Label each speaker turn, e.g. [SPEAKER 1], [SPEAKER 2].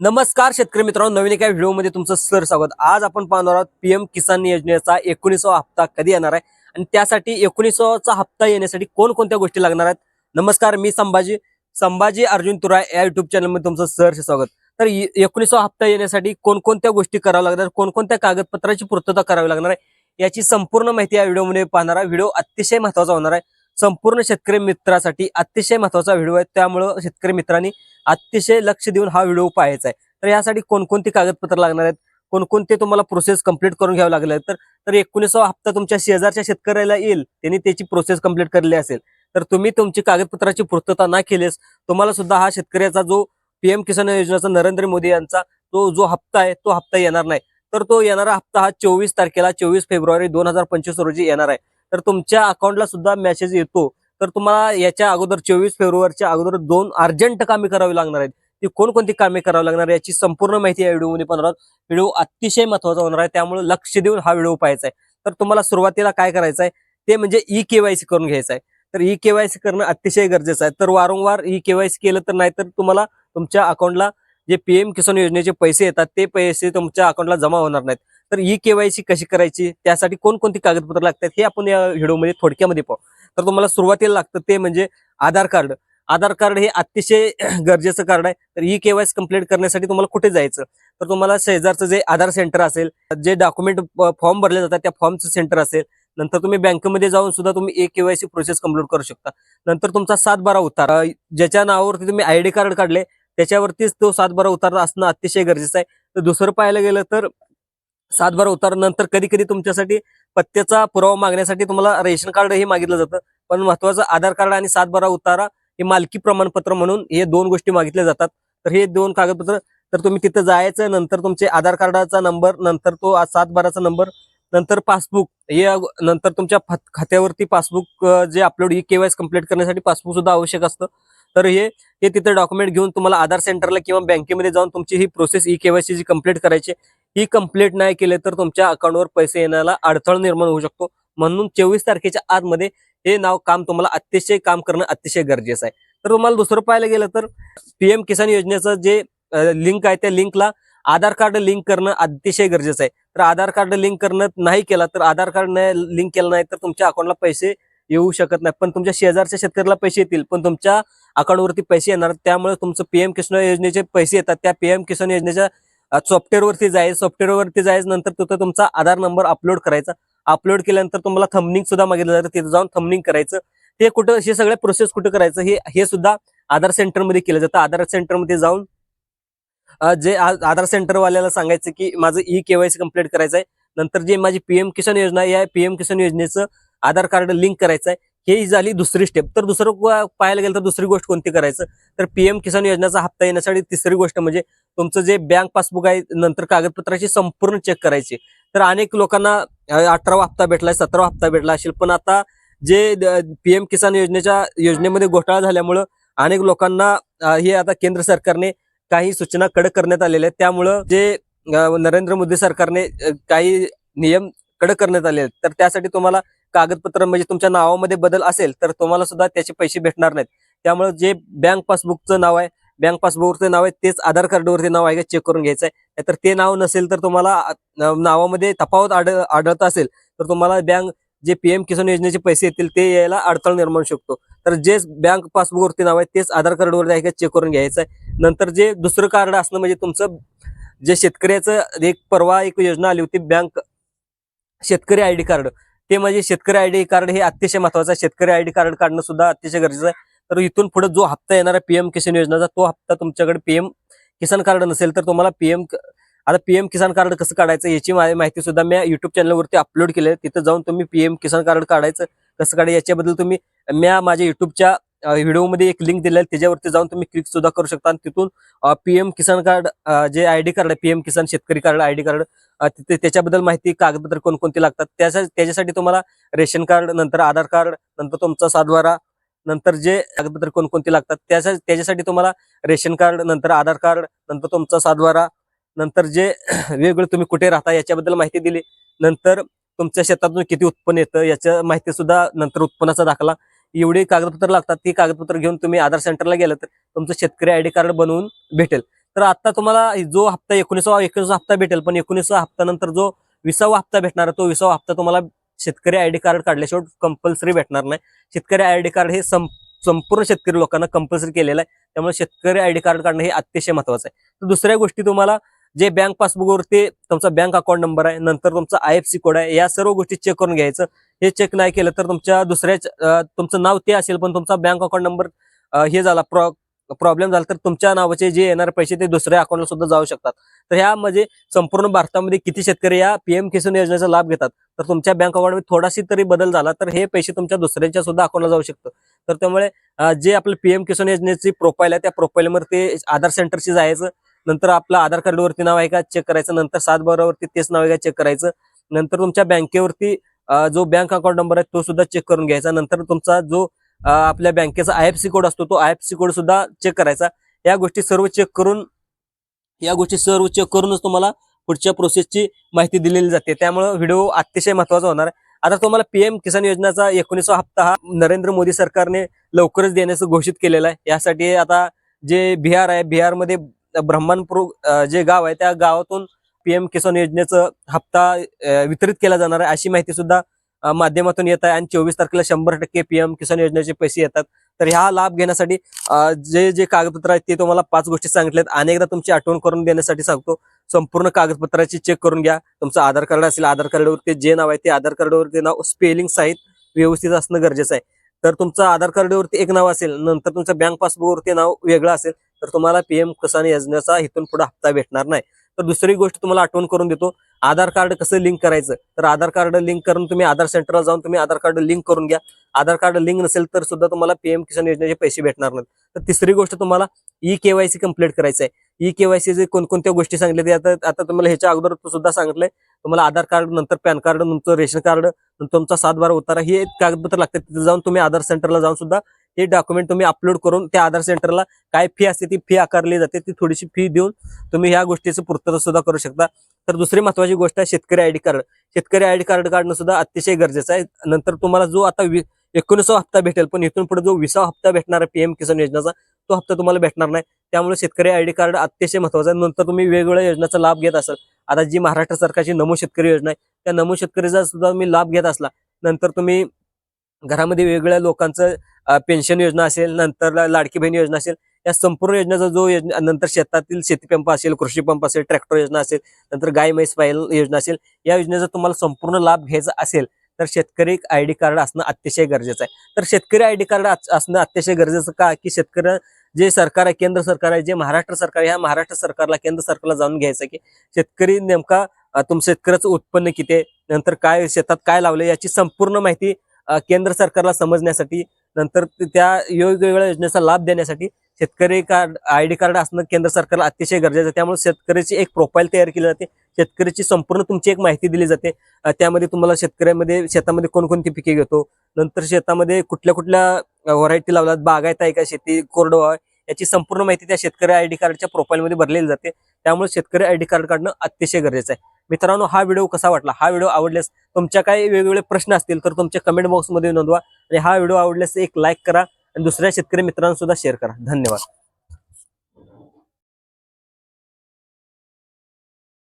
[SPEAKER 1] नमस्कार शेतकरी मित्रांनो नवीन एका व्हिडिओमध्ये तुमचं सर स्वागत. आज आपण पाहणार आहोत पीएम किसान योजनेचा एकोणीसावा हप्ता कधी येणार आहे आणि त्यासाठी एकोणीसावाचा हप्ता येण्यासाठी कोणकोणत्या गोष्टी लागणार आहेत? नमस्कार मी संभाजी संभाजी अर्जुन तुराय या युट्यूब चॅनलमध्ये तुमचं सहर्ष स्वागत. तर एकोणीसावा हप्ता येण्यासाठी कोणकोणत्या गोष्टी कराव्या लागणार कोणकोणत्या कागदपत्राची पूर्तता करावी लागणार आहे? याची संपूर्ण माहिती या व्हिडिओमध्ये पाहणार आहे व्हिडिओ अतिशय महत्त्वाचा होणार आहे. संपूर्ण शेतकरी मित्रासाठी अतिशय महत्त्वाचा व्हिडिओ आहे. त्यामुळं शेतकरी मित्रांनी अतिशय लक्ष देऊन हा व्हिडिओ पाहायचा आहे. तर यासाठी कोणकोणती कागदपत्र लागणार आहेत? कोणकोणते तुम्हाला प्रोसेस कंप्लीट करून घ्यावं लागले तर तर एकोणीसावा हप्ता तुमच्या शेजारच्या शेतकऱ्याला येईल. त्यांनी त्याची प्रोसेस कंप्लीट केलेली असेल. तर तुम्ही तुमची कागदपत्राची पूर्तता ना केलीस तुम्हाला सुद्धा हा शेतकऱ्याचा जो पीएम किसान योजनेचा नरेंद्र मोदी यांचा तो जो हप्ता आहे तो हप्ता येणार नाही. तर तो येणारा हप्ता हा चोवीस तारखेला चोवीस फेब्रुवारी दोन हजार पंचवीस रोजी येणार आहे. तर तुमच्या अकाउंटला सुद्धा मेसेज येतो. तर तुम्हाला याच्या अगोदर चोवीस फेब्रुवारीच्या अगोदर दोन अर्जंट कामे करावी लागणार आहेत. ती कोणकोणती कामे करावी लागणार याची संपूर्ण माहिती या व्हिडिओमध्ये पण आहोत. व्हिडिओ अतिशय महत्त्वाचा होणार आहे. त्यामुळे लक्ष देऊन हा व्हिडिओ पाहायचा आहे. तर तुम्हाला सुरुवातीला काय करायचं आहे? ते म्हणजे ई केवायसी करून घ्यायचं आहे. तर ई केवायसी करणं अतिशय गरजेचं आहे. तर वारंवार ई केवायसी केलं तर नाही तर तुम्हाला तुमच्या अकाउंटला जे पीएम किसान योजनेचे पैसे येतात ते पैसे तुमच्या अकाउंटला जमा होणार नाहीत. तर ई केवायसी कशी करायची? त्यासाठी कोणकोणती कागदपत्र लागतात? हे आपण या व्हिडिओमध्ये थोडक्यामध्ये पाहू. तर तुम्हाला सुरुवातीला लागतं ते म्हणजे आधार कार्ड. आधार कार्ड हे अतिशय गरजेचं कार्ड आहे. तर ई केवायसी कंप्लीट करण्यासाठी तुम्हाला कुठे जायचं? तर तुम्हाला शेजारचं जे आधार सेंटर असेल जे डॉक्युमेंट फॉर्म भरले जातात त्या फॉर्मचं सेंटर असेल नंतर तुम्ही बँकेमध्ये जाऊन सुद्धा तुम्ही ए केवायसी प्रोसेस कंप्लीट करू शकता. नंतर तुमचा सात बारा उतार ज्याच्या नावावरती तुम्ही आयडी कार्ड काढले त्याच्यावरतीच तो सात बारा उतार असणं अतिशय गरजेचं आहे. तर दुसरं पाहायला गेलं तर सातबार उतार नंतर कधी कधी तुमच्यासाठी पत्त्याचा पुरावा मागण्यासाठी तुम्हाला रेशन कार्ड हे मागितलं जातं. पण महत्वाचं आधार कार्ड आणि सातबारा उतारा हे मालकी प्रमाणपत्र म्हणून हे दोन गोष्टी मागितल्या जातात. तर हे दोन कागदपत्र तर तुम्ही तिथं जायचं नंतर तुमचे आधार कार्डाचा नंबर नंतर तो सातबाराचा नंबर नंतर पासबुक हे नंतर तुमच्या खात्यावरती पासबुक जे अपलोड ही केवायस कंप्लीट करण्यासाठी पासबुक सुद्धा आवश्यक असतं. तर हे हे तिथं डॉक्युमेंट घेऊन तुम्हाला आधार सेंटरला किंवा बँकेमध्ये जाऊन तुमची ही प्रोसेस ई केवायसी जी कंप्लीट करायची ही कंप्लीट नाही केले तर तुमच्या अकाउंटवर पैसे येण्याला अडथळा निर्माण होऊ शकतो. म्हणून चोवीस तारखेच्या आतमध्ये हे नाव काम तुम्हाला अतिशय काम करणं अतिशय गरजेचं आहे. तर तुम्हाला दुसरं पाहायला गेलं तर पीएम किसान योजनेचं जे लिंक आहे त्या लिंकला आधार कार्ड लिंक करणं अतिशय गरजेचं आहे. तर आधार कार्ड लिंक करणं नाही केला तर आधार कार्ड नाही लिंक केलं नाही तर तुमच्या अकाउंटला पैसे येऊ शकत नाही पण तुमच्या शेजारच्या शेतकऱ्याला पैसे येतील पण तुमच्या अकाउंटवरती पैसे येणार. त्यामुळे तुमचं पीएम किसान योजनेचे पैसे येतात. त्या पीएम किसान योजनेच्या सॉफ्टवेअरवरती जायचं सॉफ्टवेअरवरती जायचं नंतर तिथं तुमचा आधार नंबर अपलोड करायचा. अपलोड केल्यानंतर तुम्हाला थंबनिंग सुद्धा मागितलं जातं तिथं जाऊन थंबनिंग करायचं. ते कुठं हे सगळे प्रोसेस कुठं करायचं हे हे सुद्धा आधार सेंटरमध्ये केलं जातं. आधार सेंटरमध्ये जाऊन जे आधार सेंटरवाल्याला सांगायचं की माझं ई केवायसी कंप्लीट करायचं आहे नंतर जे माझी पीएम किसान योजना आहे, या पीएम किसान योजनेचं आधार कार्ड लिंक करायचं आहे ही झाली दुसरी स्टेप तर दुसरं पाहायला गेलं तर दुसरी गोष्ट कोणती करायचं? तर पीएम किसान योजनेचा हप्ता येण्यासाठी तिसरी गोष्ट म्हणजे तुमचं जे बँक पासबुक आहे नंतर कागदपत्राची संपूर्ण चेक करायची. तर अनेक लोकांना अठरावा हप्ता भेटलाय सतरावा हप्ता भेटला असेल पण आता जे पीएम किसान योजनेच्या योजनेमध्ये घोटाळा झाल्यामुळं अनेक लोकांना हे आता केंद्र सरकारने काही सूचना कडक करण्यात आलेल्या आहेत. त्यामुळं जे नरेंद्र मोदी सरकारने काही नियम कडक करण्यात आले आहेत. तर त्यासाठी तुम्हाला कागदपत्र म्हणजे तुमच्या नावामध्ये बदल असेल तर तुम्हाला सुद्धा त्याचे पैसे भेटणार नाहीत. त्यामुळे जे बँक पासबुकचं नाव आहे बँक पासबुकवरचं नाव आहे तेच आधार कार्डवरती नाव आहे का चेक करून घ्यायचं आहे. तर ते नाव नसेल तर तुम्हाला नावामध्ये तफावत आढ आढळत असेल तर तुम्हाला बँक जे पीएम किसान योजनेचे पैसे येतील ते यायला अडथळा निर्माण होऊ शकतो. तर जे बँक पासबुकवरती नाव आहे तेच आधार कार्डवरती आहे का चेक करून घ्यायचं आहे. नंतर जे दुसरं कार्ड असणं म्हणजे तुमचं जे शेतकऱ्याचं एक परवा एक योजना आली होती बँक शेतकरी आयडी कार्ड. ते म्हणजे शेतकरी आयडी कार्ड हे अतिशय महत्वाचं आहे. शेतकरी आयडी कार्ड काढणं सुद्धा अतिशय गरजेचं आहे. तर इथून पुढे जो हप्ता येणार आहे पीएम किसान योजनेचा तो हप्ता तुमच्याकडे पीएम किसान कार्ड नसेल तर तुम्हाला पीएम आता पीएम किसान कार्ड कसं काढायचं याची माहिती सुद्धा मी युट्यूब चॅनलवरती अपलोड केली आहे. तिथं जाऊन तुम्ही पीएम किसान कार्ड काढायचं कसं काढायचं याच्याबद्दल तुम्ही म्या माझ्या युट्यूबच्या व्हिडिओमध्ये एक लिंक दिलेलं आहे. त्याच्यावरती जाऊन तुम्ही क्लिक सुद्धा करू शकता. आणि तिथून पीएम किसान कार्ड जे आयडी कार्ड आहे पीएम किसान शेतकरी कार्ड आयडी कार्ड तिथे त्याच्याबद्दल माहिती कागदपत्र कोणकोणती लागतात त्याच्या त्याच्यासाठी तुम्हाला रेशन कार्ड नंतर आधार कार्ड नंतर तुमचा सातबारा नंतर जे कागदपत्र कोणकोणती लागतात त्याच्या त्याच्यासाठी तुम्हाला रेशन कार्ड नंतर आधार कार्ड नंतर तुमचा सातबारा नंतर जे वेगवेगळे तुम्ही कुठे राहता याच्याबद्दल माहिती दिली नंतर तुमच्या शेतातून किती उत्पन्न येतं याच्या माहिती सुद्धा नंतर उत्पन्नाचा दाखला एवढी कागदपत्र लागतात ती कागदपत्र घेऊन तुम्ही आधार सेंटरला गेलं तर तुमचं शेतकरी आयडी कार्ड बनवून भेटेल. तर आता तुम्हाला जो हप्ता एकोणीसावा एकोणीसा हप्ता भेटेल पण एकोणीसवा हप्ता नंतर जो विसावा हप्ता भेटणार आहे, तो विसावा हप्ता तुम्हाला शेतकरी आयडी कार्ड काढल्याशिवाय कंपल्सरी भेटणार नाही. शेतकरी आयडी कार्ड हे सं- संपूर्ण शेतकरी लोकांना कंपल्सरी केलेलं आहे. त्यामुळे शेतकरी आयडी कार्ड काढणं हे अतिशय महत्वाचं आहे. तर दुसऱ्या गोष्टी तुम्हाला जे बँक पासबुकवरती तुमचा बँक अकाउंट नंबर आहे नंतर तुमचा आय एफ सी कोड आहे या सर्व गोष्टी चेक करून घ्यायचं. हे चेक नाही केलं तर तुमच्या दुसऱ्याच तुमचं नाव ते असेल पण तुमचा बँक अकाउंट नंबर हे झाला. प्रॉ प्रॉब्लेम झाला तर तुमच्या नावाचे जे येणारे पैसे ते दुसऱ्या अकाउंटला सुद्धा जाऊ शकतात. तर ह्यामध्ये म्हणजे संपूर्ण भारतामध्ये किती शेतकरी या पीएम किसान योजनेचा लाभ घेतात? तर तुमच्या बँक अकाउंटमध्ये थोडाशी तरी बदल झाला तर हे पैसे तुमच्या दुसऱ्यांच्या सुद्धा अकाउंटला जाऊ शकतं. तर त्यामुळे जे आपलं पीएम किसान योजनेची प्रोफाईल आहे त्या प्रोफाईलमध्ये आधार सेंटरशी जायचं. नंतर आपलं आधार कार्डवरती नाव आहे का? चेक करायचं. नंतर सात बारावरती तेच नाव आहे का? चेक करायचं. नंतर तुमच्या बँकेवरती जो बँक अकाउंट नंबर आहे तो सुद्धा चेक करून घ्यायचा. नंतर तुमचा जो आपल्या बँकेचा आय एफ सी कोड असतो तो आय एफ सी कोड सुद्धा चेक करायचा. या गोष्टी सर्व चेक करून या गोष्टी सर्व चेक करूनच तुम्हाला पुढच्या प्रोसेसची माहिती दिलेली जाते. त्यामुळे व्हिडिओ अतिशय महत्त्वाचा होणार आहे. आता तुम्हाला पीएम किसान योजनेचा एकोणीसवा हप्ता हा नरेंद्र मोदी सरकारने लवकरच देण्याचं घोषित केलेला आहे. यासाठी आता जे बिहार आहे बिहारमध्ये ब्रह्मानपूर जे गाव आहे त्या गावातून पीएम किसान योजनेचं हप्ता वितरित केला जाणार आहे. अशी माहिती सुद्धा माध्यमातून येत आहे. आणि चोवीस तारखेला शंभर टक्के पीएम किसान योजनेचे पैसे येतात. तर ह्या लाभ घेण्यासाठी जे जे कागदपत्र आहेत ते तुम्हाला पाच गोष्टी सांगितल्यात. अनेकदा तुमची आठवण करून देण्यासाठी सांगतो. संपूर्ण कागदपत्राची चेक करून घ्या. तुमचं आधार कार्ड असेल आधार कार्डवरती जे नाव आहे ते आधार कार्डवरती नाव स्पेलिंग सहित व्यवस्थित असणं गरजेचं आहे. तर तुमचं आधार कार्डवरती एक नाव असेल नंतर तुमचं बँक पासबुकवरती नाव वेगळं असेल तर तुम्हाला पीएम किसान योजनेचा इथून पुढे हप्ता भेटणार नाही. तर दुसरी गोष्ट तुम्हाला आठवण करून देतो आधार कार्ड कसं लिंक करायचं? तर आधार कार्ड लिंक करून तुम्ही आधार सेंटरला जाऊन तुम्ही आधार कार्ड लिंक करून घ्या. आधार कार्ड लिंक नसेल तर सुद्धा तुम्हाला पीएम किसान योजनेचे पैसे भेटणार नाहीत. तर तिसरी गोष्ट तुम्हाला ई केवायसी कंप्लीट करायचं आहे ई केवायसी जे कोणकोणत्या गोष्टी सांगितल्या आता आता तुम्हाला ह्याच्या अगोदर सुद्धा सांगितलंय तुम्हाला आधार कार्ड नंतर पॅन कार्ड नंतर रेशन कार्ड नंतर तुमचा सात बारा उतारा हे कागदपत्र लागतात तिथे जाऊन तुम्ही आधार सेंटरला जाऊन सुद्धा हे डॉक्युमेंट तुम्ही अपलोड करून त्या आधार सेंटरला काय फी असते ती फी आकारली जाते ती थोडीशी फी देऊन तुम्ही ह्या गोष्टीचं पूर्तता सुद्धा करू शकता. तर दुसरी महत्वाची गोष्ट आहे शेतकरी आयडी कार्ड शेतकरी आयडी कार्ड काढणं सुद्धा अतिशय गरजेचं आहे. नंतर तुम्हाला जो आता वी- एकोणीसावा हप्ता भेटेल पण इथून पुढे जो विसावा हप्ता भेटणार आहे पीएम किसान योजनेचा तो हप्ता तुम्हाला भेटणार नाही. त्यामुळे शेतकरी आयडी कार्ड अतिशय महत्वाचं आहे. नंतर तुम्ही वेगवेगळ्या योजनेचा लाभ घेत असाल. आता जी महाराष्ट्र सरकारची नमो शेतकरी योजना आहे त्या नमो शेतकरीचा सुद्धा तुम्ही लाभ घेत असला नंतर तुम्ही घरामध्ये वेगवेगळ्या लोकांचं पेन्शन योजना असेल नंतर लाडकी बहीण योजना असेल या संपूर्ण योजनेचा जो योजना नंतर शेतातील शेतीपंप असेल कृषी पंप असेल ट्रॅक्टर योजना असेल नंतर गाय म्हैस पायल योजना असेल या योजनेचा तुम्हाला संपूर्ण लाभ घ्यायचा असेल तर शेतकरी आयडी कार्ड असणं अतिशय गरजेचं आहे. तर शेतकरी आयडी कार्ड असणं अतिशय गरजेचं का? की शेतकरी जे सरकार आहे केंद्र सरकार आहे जे महाराष्ट्र सरकार आहे ह्या महाराष्ट्र सरकारला केंद्र सरकारला जाणून घ्यायचं की शेतकरी नेमका तुम शेतकऱ्याचं उत्पन्न किती आहे नंतर काय शेतात काय लावलं याची संपूर्ण माहिती केंद्र सरकारला समजण्यासाठी नंतर त्या वेगवेगळ्या योजनेचा लाभ देण्यासाठी शेतकरी कार्ड आय डी कार्ड असणं केंद्र सरकारला अतिशय गरजेचं आहे. त्यामुळे शेतकऱ्याची एक प्रोफाईल तयार केली जाते. शेतकऱ्याची संपूर्ण तुमची एक माहिती दिली जाते. त्यामध्ये तुम्हाला शेतकऱ्यामध्ये शेतामध्ये कोणकोणती पिके घेतो नंतर शेतामध्ये कुठल्या कुठल्या व्हरायटी लावतात बागायत आहे का शेती कोरडवाहू याची संपूर्ण माहिती त्या शेतकरी आय डी कार्डच्या प्रोफाईलमध्ये भरलेली जाते. त्यामुळे शेतकरी आय डी कार्ड काढणं अतिशय गरजेचं आहे. मित्रांनो हा व्हिडिओ कसा वाटला? हा व्हिडिओ आवडल्यास तुमच्या काही वेगवेगळे प्रश्न असतील तर तुमच्या कमेंट बॉक्समध्ये नोंदवा आणि हा व्हिडिओ आवडल्यास एक लाईक करा आणि दुसऱ्या शेतकरी मित्रांसुद्धा शेअर करा. धन्यवाद.